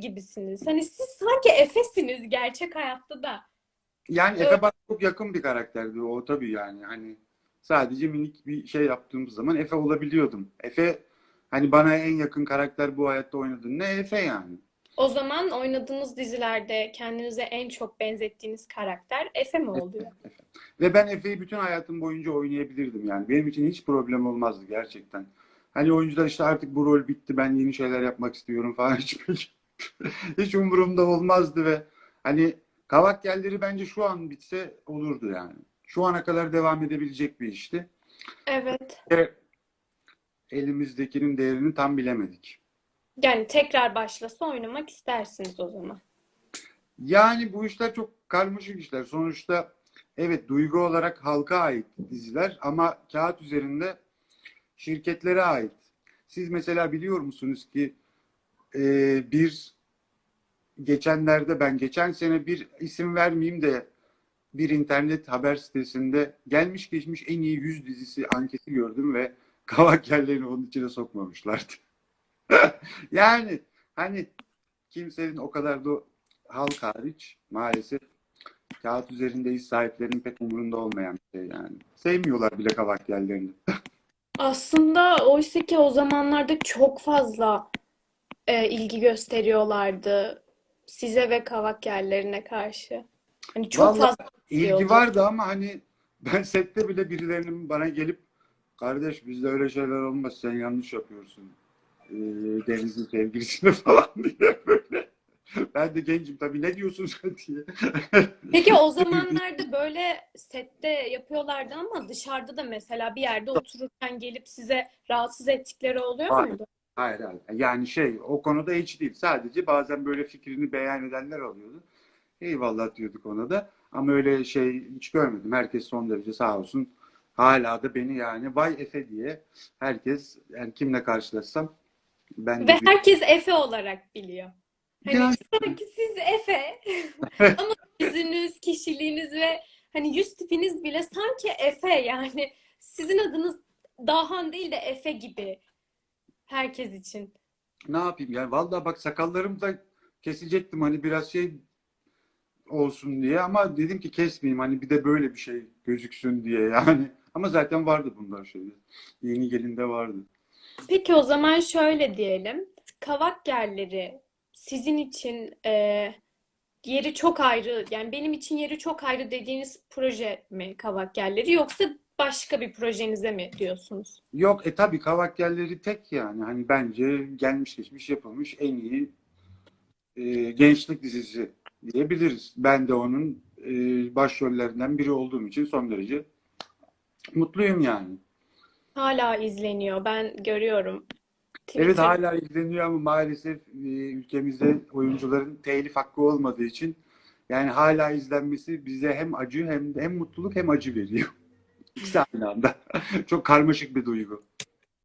gibisiniz. Hani siz sanki Efe'siniz gerçek hayatta da. Yani. Efe bana çok yakın bir karakterdi o tabii yani. Hani sadece minik bir şey yaptığımız zaman Efe olabiliyordum. Efe hani bana en yakın karakter bu hayatta oynadığın ne Efe yani. O zaman oynadığınız dizilerde kendinize en çok benzettiğiniz karakter Efe mi oluyor? Ve ben Efe'yi bütün hayatım boyunca oynayabilirdim yani. Benim için hiç problem olmazdı gerçekten. Hani oyuncular işte artık bu rol bitti ben yeni şeyler yapmak istiyorum falan hiç hiç umurumda olmazdı ve hani Kavak Yelleri bence şu an bitse olurdu yani. Şu ana kadar devam edebilecek bir işti. Evet. Ve elimizdekinin değerini tam bilemedik. Yani tekrar başlasa oynamak istersiniz o zaman. Yani bu işler çok karmaşık işler. Sonuçta evet duygu olarak halka ait diziler ama kağıt üzerinde şirketlere ait. Siz mesela biliyor musunuz ki e, bir geçenlerde ben geçen sene bir isim vermeyeyim de bir internet haber sitesinde gelmiş geçmiş en iyi 100 dizisi anketi gördüm ve kavak yerlerini onun içine sokmamışlardı. yani hani kimsenin o kadar da halk hariç maalesef kağıt üzerinde iş sahiplerinin pek umurunda olmayan bir şey yani. Sevmiyorlar bile kavak yerlerini. Aslında oysa ki o zamanlarda çok fazla e, ilgi gösteriyorlardı size ve kavak yerlerine karşı. Hani çok Vallahi fazla ilgi vardı ama hani ben sette bile birilerinin bana gelip kardeş bizde öyle şeyler olmaz sen yanlış yapıyorsun. Ee, Deniz'in sevgilisine falan diye böyle. Ben de gencim tabii ne diyorsun sen diye. Peki o zamanlarda böyle sette yapıyorlardı ama dışarıda da mesela bir yerde otururken gelip size rahatsız ettikleri oluyor Hayır. muydu? Hayır hayır. Yani şey o konuda hiç değil. Sadece bazen böyle fikrini beyan edenler oluyordu. Eyvallah diyorduk ona da. Ama öyle şey hiç görmedim. Herkes son derece sağ olsun. Hala da beni yani vay Efe diye herkes yani kimle karşılaşsam ben Ve bir- herkes Efe olarak biliyor. Hani Yani- sanki siz Efe ama yüzünüz, kişiliğiniz ve hani yüz tipiniz bile sanki Efe yani sizin adınız Dahan değil de Efe gibi herkes için. ne yapayım yani vallahi bak sakallarımı da kesecektim hani biraz şey olsun diye ama dedim ki kesmeyeyim hani bir de böyle bir şey gözüksün diye yani. Ama zaten vardı bunlar şeyde. Yeni gelinde vardı. Peki o zaman şöyle diyelim. Kavak yerleri sizin için e, yeri çok ayrı yani benim için yeri çok ayrı dediğiniz proje mi Kavak yerleri yoksa başka bir projenize mi diyorsunuz? Yok e tabii kavak yerleri tek yani. Hani bence gelmiş geçmiş yapılmış en iyi e, gençlik dizisi diyebiliriz. Ben de onun e, başrollerinden biri olduğum için son derece mutluyum yani. Hala izleniyor. Ben görüyorum. Evet Twitter- hala izleniyor ama maalesef e, ülkemizde oyuncuların telif hakkı olmadığı için yani hala izlenmesi bize hem acı hem hem mutluluk hem acı veriyor. İkisi aynı anda. Çok karmaşık bir duygu.